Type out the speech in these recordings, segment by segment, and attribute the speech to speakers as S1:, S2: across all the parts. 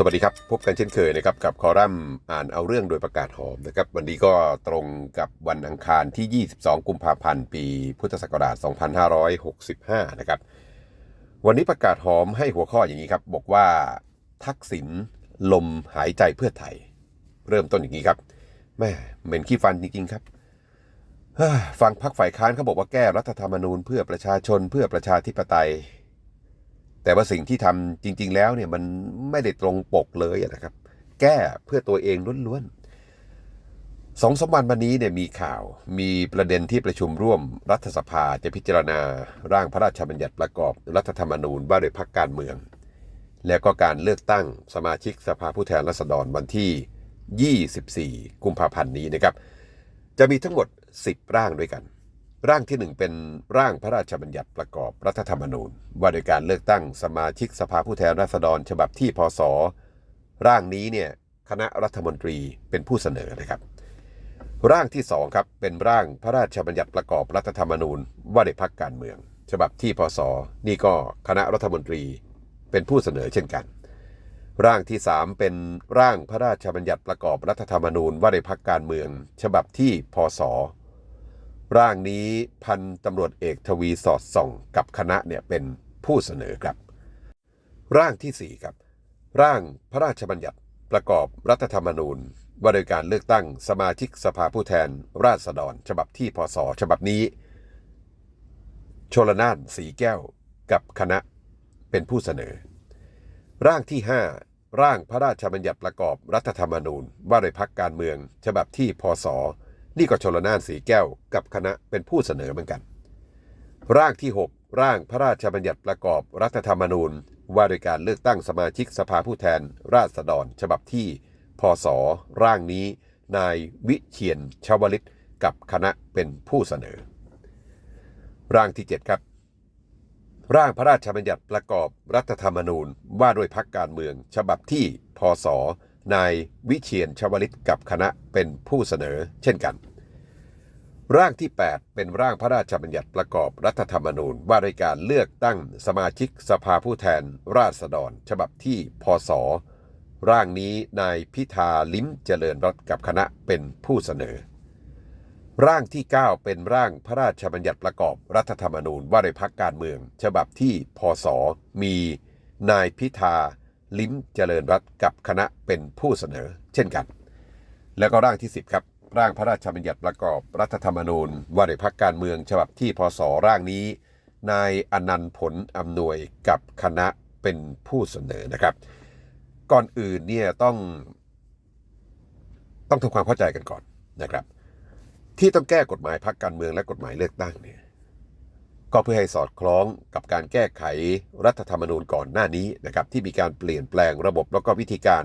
S1: สวัสดีครับ พบกันเช่นเคยนะครับกับคอลัมน์อ่านเอาเรื่องโดยประกาศหอมนะครับวันนี้ก็ตรงกับวันอังคารที่ 22 กุมภาพันธ์ ปีพุทธศักราช 2565 นะครับวันนี้ประกาศหอมให้หัวข้ออย่างนี้ครับ บอกว่าทักษิณลมหายใจเพื่อไทย เริ่มต้นอย่างนี้ครับแม่เหม็นขี้ฟันจริงๆครับฟังพักฝ่ายค้านเขาบอกว่าแก้รัฐธรรมนูญเพื่อประชาชนเพื่อประชาธิปไตย แต่ว่าสิ่งที่ทำจริง ๆ แล้วเนี่ยมันไม่ได้ตรงปกเลยนะครับ แก้เพื่อตัวเองล้วนๆสองสามวันมานี้เนี่ยมีข่าวมีประเด็นที่ประชุมร่วมรัฐสภาจะพิจารณาร่างพระราชบัญญัติประกอบรัฐธรรมนูญว่าโดยพรรคการเมือง แล้วก็การเลือกตั้งสมาชิกสภาผู้แทนราษฎรวันที่ 24 กุมภาพันธ์นี้นะครับ จะมีทั้งหมด 10 ร่างด้วยกัน ร่างที่ 1 เป็นร่างพระราชบัญญัติประกอบรัฐธรรมนูญ ว่าโดยการเลือกตั้งสมาชิกสภาผู้แทนราษฎรฉบับที่พศ ร่างนี้เนี่ยคณะรัฐมนตรีเป็นผู้เสนอนะครับ ร่างที่2ครับเป็นร่างพระราชบัญญัติประกอบรัฐธรรมนูญ ว่าโดยพรรคการเมือง ฉบับที่พศ นี่ก็คณะรัฐมนตรีเป็นผู้เสนอเช่นกัน ร่างที่ 3 เป็นร่างพระราชบัญญัติประกอบรัฐธรรมนูญว่าโดยพรรคการเมือง ฉบับที่พศ ร่างนี้พันตำรวจเอกทวีสอดส่องกับคณะเนี่ยเป็นผู้เสนอครับ ร่างที่ 4 ครับ ร่างพระราชบัญญัติประกอบรัฐธรรมนูญ ว่าโดยการเลือกตั้งสมาชิกสภาผู้แทนราษฎร ฉบับที่พศฉบับนี้ ชลนานสีแก้วกับคณะเป็นผู้เสนอ ร่างที่ 5 ร่างพระราชบัญญัติประกอบรัฐธรรมนูญ ว่าโดยพักการเมือง ฉบับที่พศ นี่ก็ชลนานสีแก้วกับคณะเป็นผู้เสนอเหมือนกัน ร่างที่ 6 ร่างพระราชบัญญัติประกอบรัฐธรรมนูญ ว่าโดยการเลือกตั้งสมาชิกสภาผู้แทน ราษฎร ฉบับที่ พศ ร่างนี้ นายวิเชียนชาวลิตกับคณะเป็นผู้เสนอ ร่างที่ 7 ครับ ร่างพระราชบัญญัติประกอบรัฐธรรมนูญว่าด้วยพักการเมือง ฉบับที่ พศ นายวิเชียนชาวลิตกับคณะเป็นผู้เสนอ เช่นกัน ร่างที่ 8 เป็นร่างพระราชบัญญัติประกอบรัฐธรรมนูญว่าด้วยการเลือกตั้งสมาชิกสภาผู้แทนราษฎร ฉบับที่พศ ร่างนี้นายพิธาลิ้มเจริญรัตกับคณะเป็นผู้เสนอ ร่างที่ 9 เป็นร่างพระราชบัญญัติประกอบรัฐธรรมนูญว่าด้วยพักการเมือง ฉบับที่พศ มีนายพิธาลิ้มเจริญรัตกับคณะเป็นผู้เสนอ เช่นกัน แล้วก็ร่างที่ 10 ครับ ร่างพระราชบัญญัติประกอบรัฐธรรมนูญว่าด้วยพักการเมืองฉบับที่พศร่างนี้ นายอนันต์ผลอำนวยกับคณะเป็นผู้เสนอนะครับ ก่อนอื่นเนี่ยต้อง ต้องทำความเข้าใจกันก่อนนะครับ ที่ต้องแก้กฎหมายพักการเมืองและกฎหมายเลือกตั้งเนี่ยก็เพื่อให้สอดคล้องกับการแก้ไขรัฐธรรมนูญก่อนหน้านี้นะครับที่มีการเปลี่ยนแปลงระบบแล้วก็วิธีการ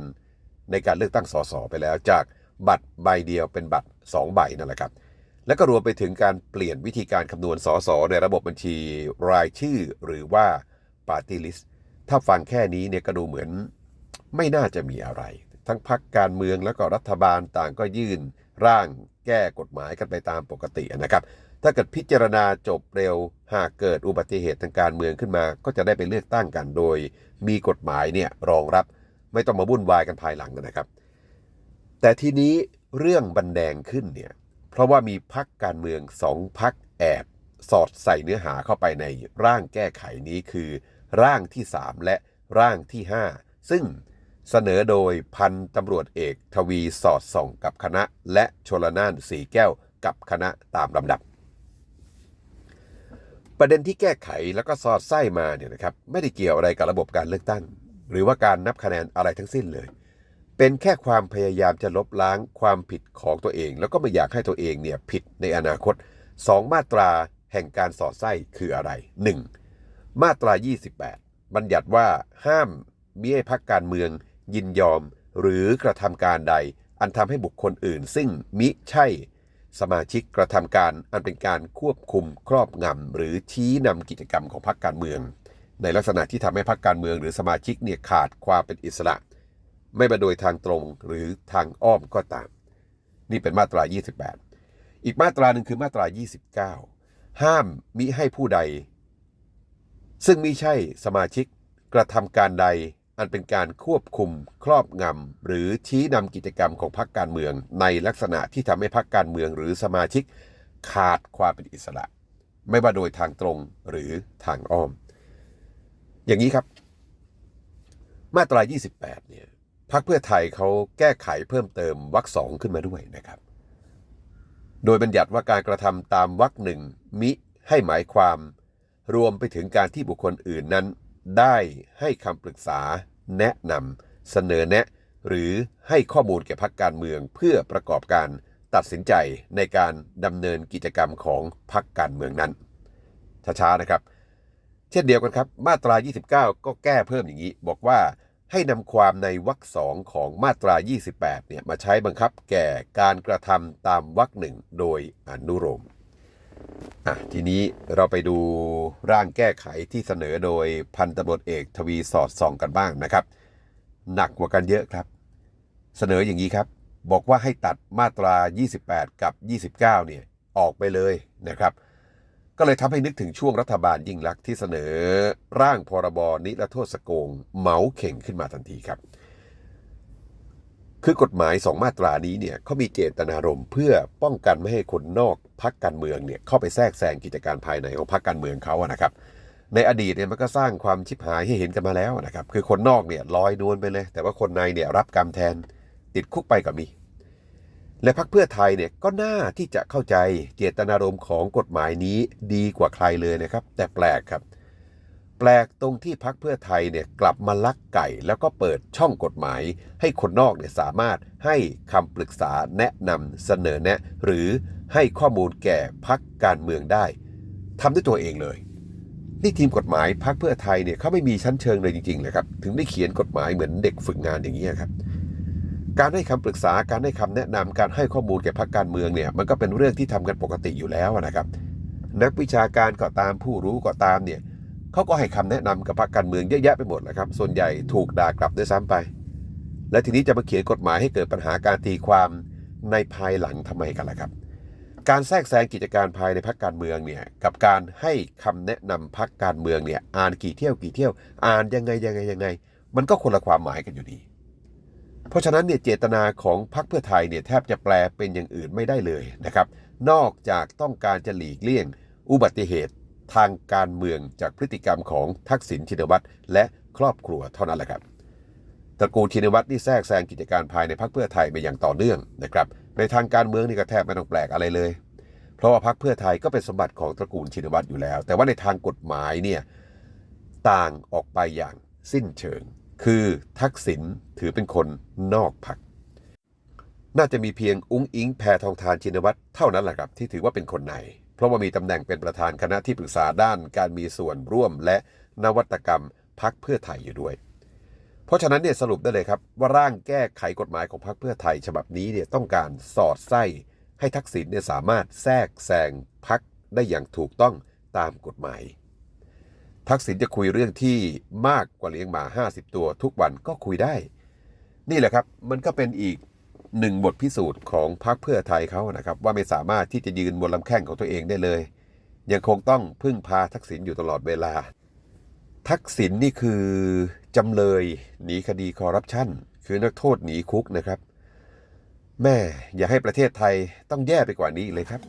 S1: ในการเลือกตั้งสสไปแล้วจาก บัตรใบเดียวเป็นบัตร 2 ใบนั่นแหละครับ และก็รวมไปถึงการเปลี่ยนวิธีการคำนวณสสในระบบบัญชีรายชื่อหรือว่า Party List ถ้าฟังแค่นี้เนี่ยก็ดูเหมือนไม่น่าจะมีอะไร ทั้งพักการเมืองแล้วก็รัฐบาลต่างก็ยื่น ร่างแก้กฎหมายกันไปตามปกตินะครับ ถ้าเกิดพิจารณาจบเร็ว หากเกิดอุบัติเหตุทางการเมืองขึ้นมา ก็จะได้ไปเลือกตั้งกันโดย มีกฎหมายเนี่ยรองรับ ไม่ต้องมาวุ่นวายกันภายหลังนะครับ แต่ทีนี้เรื่องบันแดงขึ้นเนี่ย เพราะว่ามีพักการเมืองสองพักแอบ สอดใส่เนื้อหาเข้าไปในร่างแก้ไขนี้คือ ร่างที่ 3 และร่างที่ 5 ซึ่งเสนอโดยพันตำรวจเอกทวีสอดส่องกับคณะ และชลนานสีแก้วกับคณะตามลำดับ ประเด็นที่แก้ไขแล้วก็สอดไส้มาเนี่ยนะครับไม่ได้เกี่ยวอะไรกับระบบการเลือกตั้ง หรือว่าการนับคะแนนอะไรทั้งสิ้นเลย เป็นแค่ความพยายามจะลบล้างความผิดของตัวเอง แล้วก็ไม่อยากให้ตัวเองเนี่ยผิดในอนาคต 2 มาตราแห่งการสอดไส้คืออะไร 1. มาตรา 28 บัญญัติว่าห้ามมิให้พักการเมือง ยินยอม หรือกระทำการใด อันทำให้บุคคลอื่น ซึ่งมิใช่ สมาชิกกระทำการอันเป็นการควบคุมครอบงำหรือชี้นำกิจกรรมของพรรคการเมือง ในลักษณะที่ทำให้พรรคการเมือง หรือสมาชิกเนี่ยขาดความเป็นอิสระ ไม่มาโดยทางตรงหรือทางอ้อมก็ตาม นี่เป็นมาตรา 28 อีกมาตราหนึ่งคือมาตรา 29 ห้ามมิให้ผู้ใด ซึ่งมิใช่สมาชิกกระทำการใดอันเป็นการควบคุมครอบงำหรือชี้นำกิจกรรมของพรรคการเมือง ในลักษณะที่ทำให้พรรคการเมืองหรือสมาชิกขาดความเป็นอิสระ ไม่ว่าโดยทางตรงหรือทางอ้อม อย่างนี้ครับ มาตรา 28 เนี่ย พรรคเพื่อไทยเขาแก้ไขเพิ่มเติมวรรคสองขึ้นมาด้วยนะครับ โดยบัญญัติว่าการกระทำตามวรรคหนึ่งมิให้หมายความ รวมไปถึงการที่บุคคลอื่นนั้น ได้ให้คำปรึกษา แนะนำเสนอแนะ หรือให้ข้อมูลแก่พรรคการเมืองเพื่อประกอบการตัดสินใจในการดำเนินกิจกรรมของพรรคการเมืองนั้นช้าๆนะครับ เช่นเดียวกันครับ มาตรา 29 ก็แก้เพิ่มอย่างนี้ บอกว่า ให้นำความในวรรคสองของมาตรา 28 เนี่ยมาใช้บังคับแก่การกระทำตามวรรคหนึ่งโดยอนุโลมอะทีนี้เราไปดูร่างแก้ไขที่เสนอโดยพันตำรวจเอกทวีสอดส่องกันบ้างนะครับ หนักกว่ากันเยอะครับ เสนออย่างนี้ครับ บอกว่าให้ตัดมาตรา 28 กับ 29 เนี่ยออกไปเลยนะครับ ก็เลยทำให้นึกถึงช่วงรัฐบาลยิ่งลักษณ์ที่เสนอ ร่างพรบนิรโทษโกงเหมาเข่งขึ้นมาทันทีครับ คือกฎหมายสองมาตรานี้เนี่ยเขามีเจตนารมณ์เพื่อป้องกันไม่ให้คนนอกพักการเมืองเนี่ยเข้าไปแทรกแซงกิจการภายในของพักการเมืองเขาอะนะครับ ในอดีตเนี่ยมันก็สร้างความชิบหายให้เห็นกันมาแล้วนะครับ คือคนนอกเนี่ยลอยนวลไปเลย แต่ว่าคนในเนี่ยรับกรรมแทนติดคุกไปก็มี และพรรคเพื่อไทยเนี่ยก็น่าที่จะเข้าใจเจตนารมณ์ของกฎหมายนี้ดีกว่าใครเลยนะครับ แต่แปลกครับ แปลกตรงที่พรรคเพื่อไทยเนี่ยกลับมาลักไก่ แล้วก็เปิดช่องกฎหมาย ให้คนนอกเนี่ยสามารถให้คำปรึกษาแนะนำเสนอแนะ หรือให้ข้อมูลแก่พรรคการเมืองได้ทำด้วยตัวเองเลยนี่ทีมกฎหมายพรรคเพื่อไทยเนี่ยเขาไม่มีชั้นเชิงเลยจริงๆเลยครับ ถึงได้เขียนกฎหมายเหมือนเด็กฝึกงานอย่างนี้ยครับ การให้คำปรึกษาการให้คำแนะนำการให้ข้อมูลแก่พรรคการเมืองเนี่ยมันก็เป็นเรื่องที่ทำกันปกติอยู่แล้วนะครับ นักวิชาการก็ตามผู้รู้ก็ตามเนี่ยเขาก็ให้คำแนะนำกับพรรคการเมืองเยอะแยะไปหมดแหละครับ ส่วนใหญ่ถูกด่ากลับด้วยซ้ำไป และทีนี้จะมาเขียนกฎหมายให้เกิดปัญหาการตีความในภายหลังทำไมกันล่ะครับ การแทรกแซงกิจการภายในพรรคการเมืองเนี่ยกับการให้คำแนะนำพรรคการเมืองเนี่ยอ่านกี่เที่ยวกี่เที่ยว อ่านยังไงยังไงยังไง มันก็คนละความหมายกันอยู่ดี เพราะฉะนั้นเนี่ยเจตนาของพรรคเพื่อไทยเนี่ยแทบจะแปลเป็นอย่างอื่นไม่ได้เลยนะครับ นอกจากต้องการจะหลีกเลี่ยง อุบัติเหตุทางการเมืองจากพฤติกรรมของทักษิณชินวัตรและครอบครัวเท่านั้นแหละครับตระกูลชินวัตรนี่แทรกแซงกิจการภายในพรรคเพื่อไทยมาอย่างต่อเนื่องนะครับ ในทางการเมืองนี่ก็แทบไม่ต้องแปลกอะไรเลย เพราะว่าพรรคเพื่อไทยก็เป็นสมบัติของตระกูลชินวัตรอยู่แล้ว แต่ว่าในทางกฎหมายเนี่ยต่างออกไปอย่างสิ้นเชิง คือทักษิณถือเป็นคนนอกพรรคน่าจะมีเพียงอุ้งอิงแพทองทานชินวัตรเท่านั้นแหละครับที่ถือว่าเป็นคนใน เพราะว่ามีตำแหน่งเป็นประธานคณะที่ปรึกษาด้านการมีส่วนร่วมและนวัตกรรมพักเพื่อไทยอยู่ด้วย เพราะฉะนั้นเนี่ยสรุปได้เลยครับ ว่าร่างแก้ไขกฎหมายของพรรคเพื่อไทย ฉบับนี้เนี่ยต้องการสอดไส้ให้ทักษิณเนี่ยสามารถแทรกแซงพักได้อย่างถูกต้องตามกฎหมาย ทักษิณจะคุยเรื่องที่มากกว่าเลี้ยงหมา 50 ตัวทุกวันก็คุยได้ นี่แหละครับมันก็เป็นอีกหนึ่งบทพิสูจน์ของพรรคเพื่อไทยเขานะครับ ว่าไม่สามารถที่จะยืนบนลำแข้งของตัวเองได้เลย ยังคงต้องพึ่งพาทักษิณอยู่ตลอดเวลา ทักษิณนี่คือจำเลยหนีคดีคอร์รัปชันคือนักโทษหนีคุกนะครับ แม่อย่าให้ประเทศไทยต้องแย่ไปกว่านี้เลยครับ